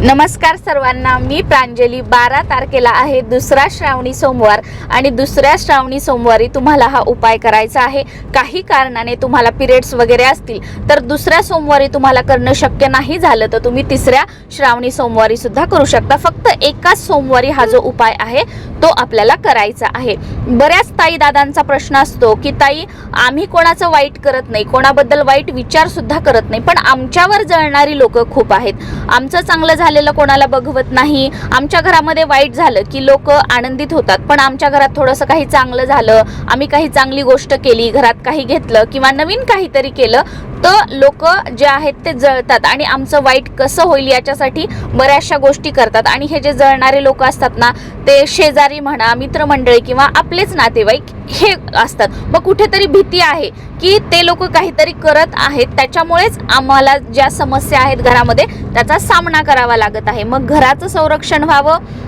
नमस्कार सर्वांना मी प्रांजली. बारा तारखेला आहे दुसरा श्रावणी सोमवार आणि दुसऱ्या श्रावणी सोमवारी तुम्हाला हा उपाय करायचा आहे. काही कारणाने तुम्हाला पिरियड्स वगैरे असतील तर दुसऱ्या सोमवारी तुम्हाला करणं शक्य नाही झालं तर तुम्ही तिसऱ्या श्रावणी सोमवारी सुद्धा करू शकता. फक्त एकाच सोमवारी हा जो उपाय आहे तो आपल्याला करायचा आहे. बऱ्याच ताई दादांचा प्रश्न असतो की ताई आम्ही कोणाचं वाईट करत नाही कोणाबद्दल वाईट विचार सुद्धा करत नाही पण आमच्यावर जळणारी लोक खूप आहेत. आमचं चांगलं झालेलं कोणाला बघवत नाही. आमच्या घरामध्ये वाईट झालं की लोक आनंदित होतात पण आमच्या घरात थोडंसं काही चांगलं झालं आम्ही काही चांगली गोष्ट केली घरात काही घेतलं किंवा नवीन काहीतरी केलं तर लोक जे आहेत ते जळतात आणि आमचं वाईट कसं होईल याच्यासाठी बऱ्याचशा गोष्टी करतात. आणि हे जे जळणारे लोक असतात ना ते शेजारी म्हणा मित्रमंडळी किंवा आपलेच नातेवाईक हे असतात. मग कुठेतरी भीती आहे. की ते लोक काहीतरी करत आहेत. त्याच्यामुळेच आम्हाला ज्या समस्या आहेत घरामध्ये त्याचा सामना करावा लागत आहे. मग घराचं संरक्षण व्हावं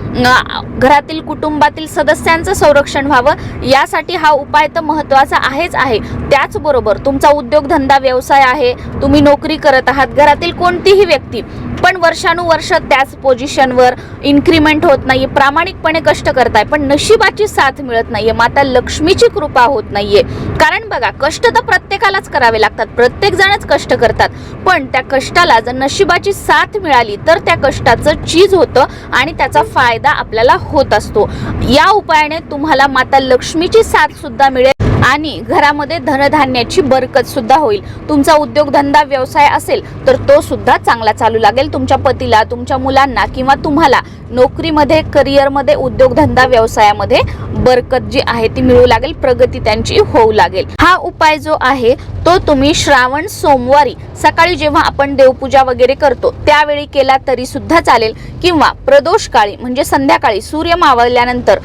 घरातील कुटुंबातील सदस्यांचं संरक्षण व्हावं यासाठी हा उपाय तर महत्त्वाचा आहेच आहे. त्याचबरोबर तुमचा उद्योगधंदा व्यवसाय आहे तुम्ही नोकरी करत आहात घरातील कोणतीही व्यक्ती पण वर्षानुवर्ष त्याच पोझिशनवर इन्क्रीमेंट होत नाही प्रामाणिकपणे कष्ट करताय पण नशिबाची साथ मिळत नाहीये माता लक्ष्मीची कृपा होत नाहीये. कारण बघा कष्ट तर प्रत्येकालाच करावे लागतात. प्रत्येक जणच कष्ट करतात. पण त्या कष्टाला जर नशिबाची साथ मिळाली तर त्या कष्टाचं चीज होतं आणि त्याचा फायदा आपल्याला होत असतो. या उपायाने तुम्हाला माता लक्ष्मीची साथ सुद्धा मिळेल. आणि घरामध्ये धनधान्याची बरकत सुद्धा होईल. तुमचा उद्योगधंदा व्यवसाय असेल तर तो सुद्धा चांगला चालू लागेल. तुमच्या पतीला तुमच्या मुलांना किंवा तुम्हाला नोकरीमध्ये करिअरमध्ये उद्योगधंदा व्यवसायामध्ये बरकत जी आहे ती मिळू लागेल प्रगती त्यांची होऊ लागेल. हा उपाय जो आहे तो तुम्ही श्रावण सोमवारी सकाळी जेव्हा आपण देवपूजा वगैरे करतो त्यावेळी केला तरी सुद्धा चालेल. किंवा प्रदोष काळी म्हणजे संध्याकाळी सूर्य मावळल्यानंतर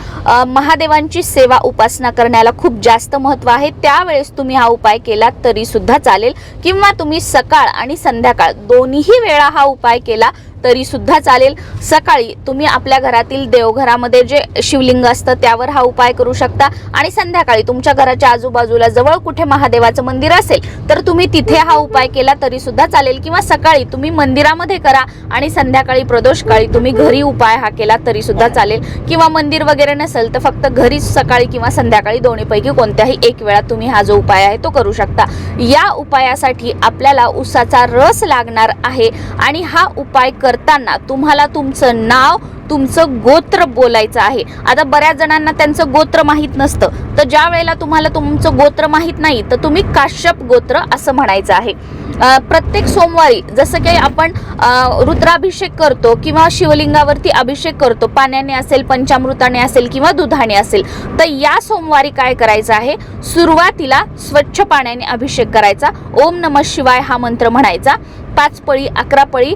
महादेवांची सेवा उपासना करण्याला खूप जास्त महत्त्व आहे त्यावेळेस तुम्ही हा उपाय केला तरी सुद्धा चालेल. किंवा तुम्ही सकाळ आणि संध्याकाळ दोन्ही वेळा हा उपाय केला तरी सुद्धा चालेल. सकाळी तुम्ही आपल्या घरातील देवघरामध्ये जे शिवलिंग असतं त्यावर हा उपाय करू शकता. आणि संध्याकाळी तुमच्या घराच्या आजूबाजूला जवळ कुठे महादेवाचं मंदिर असेल तर तुम्ही तिथे हा उपाय केला तरी सुद्धा चालेल. किंवा सकाळी तुम्ही मंदिरामध्ये करा आणि संध्याकाळी प्रदोषकाळी तुम्ही घरी उपाय हा केला तरी सुद्धा चालेल. किंवा मंदिर वगैरे नसेल तर फक्त घरीच सकाळी किंवा संध्याकाळी दोन्हीपैकी कोणत्याही एक वेळा तुम्ही हा जो उपाय आहे तो करू शकता. या उपायासाठी आपल्याला उसाचा रस लागणार आहे आणि हा उपाय कर करताना तुम्हाला तुमचं नाव तुमचं गोत्र बोलायचं आहे. आता बऱ्याच जणांना त्यांचं गोत्र माहीत नसतं. तर ज्या वेळेला तुम्हाला तुमचं गोत्र माहीत नाही तर तुम्ही काश्यप गोत्र असं म्हणायचं आहे. प्रत्येक सोमवारी जसं काही आपण रुद्राभिषेक करतो किंवा शिवलिंगावरती अभिषेक करतो पाण्याने असेल पंचामृताने असेल किंवा दुधाने असेल तर या सोमवारी काय करायचं आहे? सुरुवातीला स्वच्छ पाण्याने अभिषेक करायचा. ओम नम शिवाय हा मंत्र म्हणायचा. पाच पळी अकरा पळी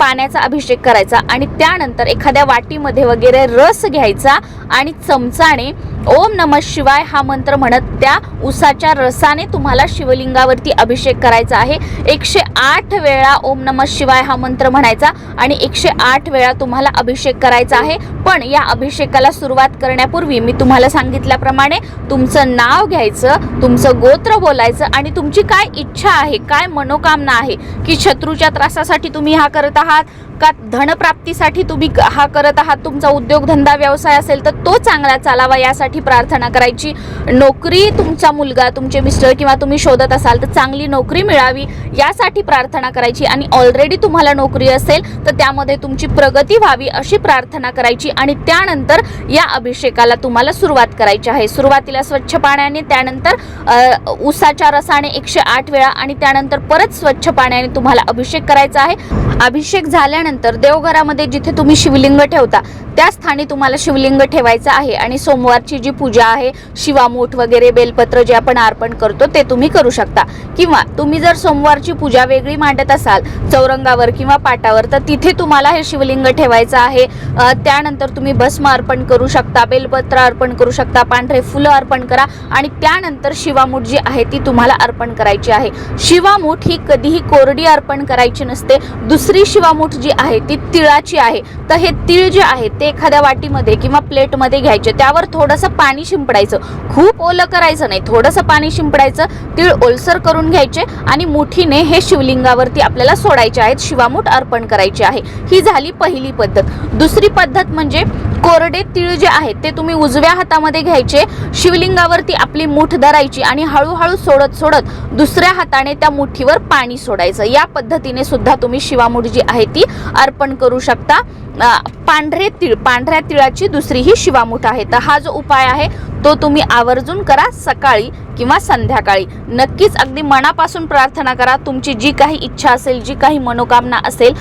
पाण्याचा अभिषेक करायचा. आणि त्यानंतर एखाद्या वाटीमध्ये वगैरे रस घ्यायचा आणि चमचाने ओम नम शिवाय हा मंत्र म्हणत त्या उसाच्या रसाने तुम्हाला शिवलिंगावरती अभिषेक करायचा आहे. एकशे आठ वेळा ओम नम शिवाय हा मंत्र म्हणायचा आणि एकशे आठ वेळा तुम्हाला अभिषेक करायचा आहे. पण या अभिषेकाला सुरुवात करण्यापूर्वी मी तुम्हाला सांगितल्याप्रमाणे तुमचं नाव घ्यायचं तुमचं गोत्र बोलायचं आणि तुमची काय इच्छा आहे काय मनोकामना आहे की शत्रूच्या त्रासासाठी तुम्ही हा करत आहात? का धनप्राप्तीसाठी तुम्ही क- हा करत आहात तुमचा उद्योगधंदा व्यवसाय असेल तर तो चांगला चालावा यासाठी प्रार्थना करायची. नोकरी तुमचा मुलगा तुमचे मिस्टर किंवा तुम्ही शोधत असाल तर चांगली नोकरी मिळावी यासाठी प्रार्थना करायची. आणि ऑलरेडी तुम्हाला नोकरी असेल तर त्यामध्ये तुमची प्रगती व्हावी अशी प्रार्थना करायची. आणि त्यानंतर या अभिषेकाला तुम्हाला सुरुवात करायची आहे. सुरुवातीला स्वच्छ पाण्याने त्यानंतर ऊसाच्या उसाच्या रसाने एकशे आठ वेळा आणि त्यानंतर परत स्वच्छ पाण्याने तुम्हाला अभिषेक करायचा आहे. अभिषेक झाल्यानंतर देवघरामध्ये जिथे तुम्ही शिवलिंग ठेवता त्या स्थानी तुम्हाला शिवलिंग ठेवायचं आहे. आणि सोमवारची जी पूजा आहे शिवामूठ वगैरे बेलपत्र जे आपण अर्पण करतो ते तुम्ही करू शकता. किंवा तुम्ही जर सोमवारची पूजा वेगळी मांडत असाल चौरंगावर किंवा पाटावर तर तिथे तुम्हाला हे शिवलिंग ठेवायचं आहे. त्यानंतर तुम्ही भस्म अर्पण करू शकता बेलपत्र अर्पण करू शकता पांढरे फुलं अर्पण करा. आणि त्यानंतर शिवामूठ जी आहे ती तुम्हाला अर्पण करायची आहे. शिवामूठ ही कधीही कोरडी अर्पण करायची नसते. दुसरी शिवामूठ जी आहे ती तिळाची आहे. तर हे तीळ जे आहे ते एखाद्या वाटीमध्ये किंवा प्लेटमध्ये घ्यायचे. त्यावर थोडंसं पाणी शिंपडायचं. खूप ओलं करायचं नाही. थोडंसं पाणी शिंपडायचं. तीळ ओलसर करून घ्यायचे आणि मुठीने हे शिवलिंगावरती आपल्याला सोडायचे आहेत. शिवामूठ अर्पण करायचे आहे. ही झाली पहिली पद्धत. दुसरी पद्धत म्हणजे कोरडे तीळ जे आहेत ते तुम्ही उजव्या हातामध्ये घ्यायचे शिवलिंगावरती आपली मुठ धरायची आणि हळूहळू सोडत सोडत दुसऱ्या हाताने त्या मुठीवर पाणी सोडायचं. या पद्धतीने सुद्धा तुम्ही शिवामुठ जी आहे ती अर्पण करू शकता. पांढरे तिळ पांढऱ्या तिळाची दुसरी ही शिवामूठ आहे. तर हा जो उपाय आहे तो तुम्ही आवर्जून करा सकाळी किंवा संध्याकाळी. नक्कीच अगदी मनापासून प्रार्थना करा. तुमची जी काही इच्छा असेल जी काही मनोकामना असेल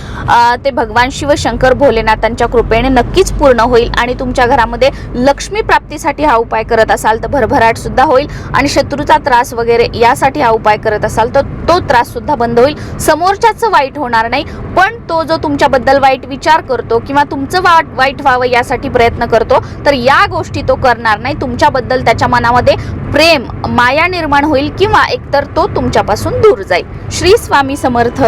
ते भगवान शिव शंकर भोलेनाथांच्या कृपेने नक्कीच पूर्ण होईल आणि तुमच्या घरामध्ये लक्ष्मी प्राप्तीसाठी हा उपाय करत असाल तर भरभराट सुद्धा होईल आणि शत्रूचा त्रास वगैरे यासाठी हा उपाय करत असाल तर तो त्रास सुद्धा बंद होईल. समोरच्याचं वाईट होणार नाही पण तो जो तुमच्याबद्दल वाईट विचार करतो किंवा तुमचं वाट वाईट व्हावं यासाठी प्रयत्न करतो तर या गोष्टी तो करणार नाही. तुमच्याबद्दल त्याच्या मनामध्ये प्रेम माया निर्माण होईल किंवा एकतर तो तुमच्यापासून दूर जाईल. श्री स्वामी समर्थ.